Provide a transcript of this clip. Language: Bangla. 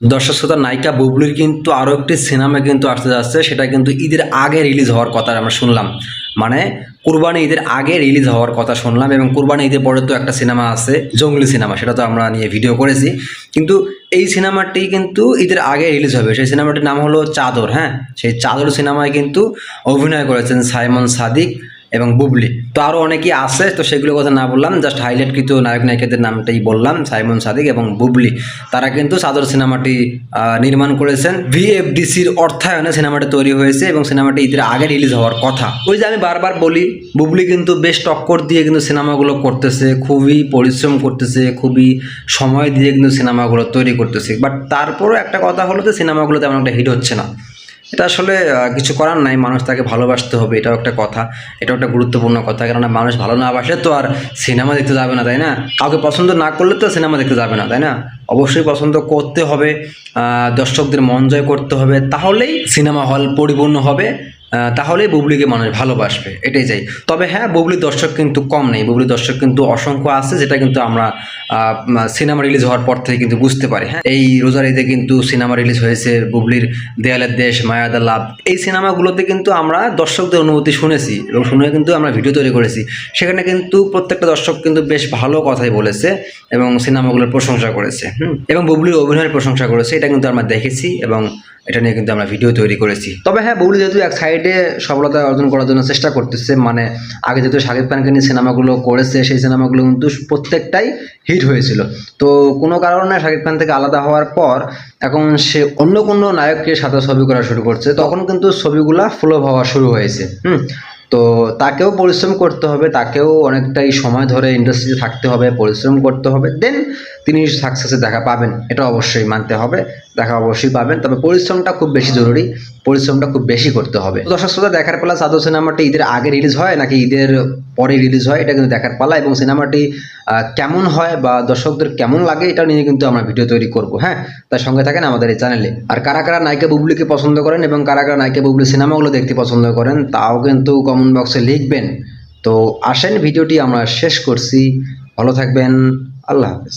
দর্শক শ্রোতা নায়িকা বুবলির কিন্তু আরও একটি সিনেমা কিন্তু আসতে যাচ্ছে। সেটা কিন্তু ঈদের আগে রিলিজ হওয়ার কথা আমরা শুনলাম। মানে কুরবানি ঈদের আগে রিলিজ হওয়ার কথা শুনলাম এবং কুরবানি ঈদের পরে তো একটা সিনেমা আছে, জঙ্গলি সিনেমা। সেটা তো আমরা নিয়ে ভিডিও করেছি। কিন্তু এই সিনেমাটি কিন্তু ঈদের আগে রিলিজ হবে। সেই সিনেমাটির নাম হলো চাদর হ্যাঁ? সেই চাদর সিনেমায় কিন্তু অভিনয় করেছেন সাইমন সাদিক। এবং বুবলি। তো আরও অনেকেই আছে, তো সেগুলো কথা না বললাম জাস্ট হাইলাইটকৃত নায়ক নায়িকাদের নামটাই বললাম, সাইমন সাদিক এবং বুবলি। তারা কিন্তু চাদর সিনেমাটি নির্মাণ করেছেন। ভিএফডিসির অর্থায়নে সিনেমাটি তৈরি হয়েছে এবং সিনেমাটি ঈদের আগে রিলিজ হওয়ার কথা। ওই যে আমি বারবার বলি, বুবলি কিন্তু বেশ টক্কর দিয়ে কিন্তু সিনেমাগুলো করতেছে, খুবই পরিশ্রম করতেছে, খুবই সময় দিয়ে কিন্তু সিনেমাগুলো তৈরি করতেছে। বাট তারপরও একটা কথা হলো যে সিনেমাগুলো তেমন একটা হিট হচ্ছে না। এটা আসলে কিছু করার নাই। মানুষ তাকে ভালোবাসতে হবে, এটাও একটা কথা। এটাও একটা গুরুত্বপূর্ণ কথা, কেননা মানুষ ভালো না বাসলে তো আর সিনেমা দেখতে যাবে না, তাই না? কাউকে পছন্দ না করলে তো সিনেমা দেখতে যাবে না, তাই না? অবশ্যই পছন্দ করতে হবে দর্শকদের মন জয় করতে হবে, তাহলেই সিনেমা হল পরিপূর্ণ হবে। আহ, তাহলেই বুবলিকে মানুষ ভালোবাসবে এটাই চাই। তবে হ্যাঁ বুবলি দর্শক কিন্তু কম নেই বুবলি দর্শক কিন্তু অসংখ্য আছে যেটা কিন্তু আমরা সিনেমা রিলিজ হওয়ার পর থেকে কিন্তু বুঝতে পারি হ্যাঁ। এই রোজার ঈদে কিন্তু সিনেমা রিলিজ হয়েছে বুবলির দেয়ালের দেশ মায়াদা লাভ। এই সিনেমাগুলোতে কিন্তু আমরা দর্শকদের অনুভূতি শুনেছি এবং শুনে কিন্তু আমরা ভিডিও তৈরি করেছি। সেখানে কিন্তু প্রত্যেকটা দর্শক কিন্তু বেশ ভালো কথাই বলেছে এবং সিনেমাগুলোর প্রশংসা করেছে হুম। এবং বুবলির অভিনয়ের প্রশংসা করেছে এটা কিন্তু আমরা দেখেছি এবং এটা নিয়ে কিন্তু আমরা ভিডিও তৈরি করেছি। তবে হ্যাঁ বুবলি যেহেতু এক সাইডে সফলতা অর্জন করার জন্য চেষ্টা করতেছে। মানে আগে যেহেতু শাকিব খানকে নিয়ে সিনেমাগুলো করেছে, সেই সিনেমাগুলো কিন্তু প্রত্যেকটাই হিট হয়েছিল। তো কোনো কারণে শাকিব খান থেকে আলাদা হওয়ার পর এখন সে অন্য কোনো নায়ককে সাথে ছবি করা শুরু করছে। তখন কিন্তু ছবিগুলা ফ্লো হওয়া শুরু হয়েছে। হুম? তো তাকেও পরিশ্রম করতে হবে, তাকেও অনেকটাই সময় ধরে ইন্ডাস্ট্রিতে থাকতে হবে, পরিশ্রম করতে হবে। দেন তিনি সাকসেসে দেখা পাবেন, এটা অবশ্যই মানতে হবে, দেখা অবশ্যই পাবেন, তবে পরিশ্রমটা খুব বেশি জরুরি, পরিশ্রমটা খুব বেশি করতে হবে। দর্শক শ্রোতা, দেখার পালা সাদু সিনেমাটি ঈদের আগে রিলিজ হয় নাকি ঈদের পরে রিলিজ হয়, এটা কিন্তু দেখার পালা এবং সিনেমাটি কেমন হয় বা দর্শকদের কেমন লাগে, এটা নিয়ে কিন্তু আমরা ভিডিও তৈরি করব হ্যাঁ? তার সঙ্গে থাকেন আমাদের এই চ্যানেলে আর কারা কারা নায়িকা বুবলিকে পছন্দ করেন এবং কারা কারা নায়িকা বুবলি সিনেমাগুলো দেখতে পছন্দ করেন, তাও কিন্তু কমেন্ট বক্সে লিখবেন। তো আসেন ভিডিওটি আমরা শেষ করছি। ভালো থাকবেন, আল্লাহ হাফেজ।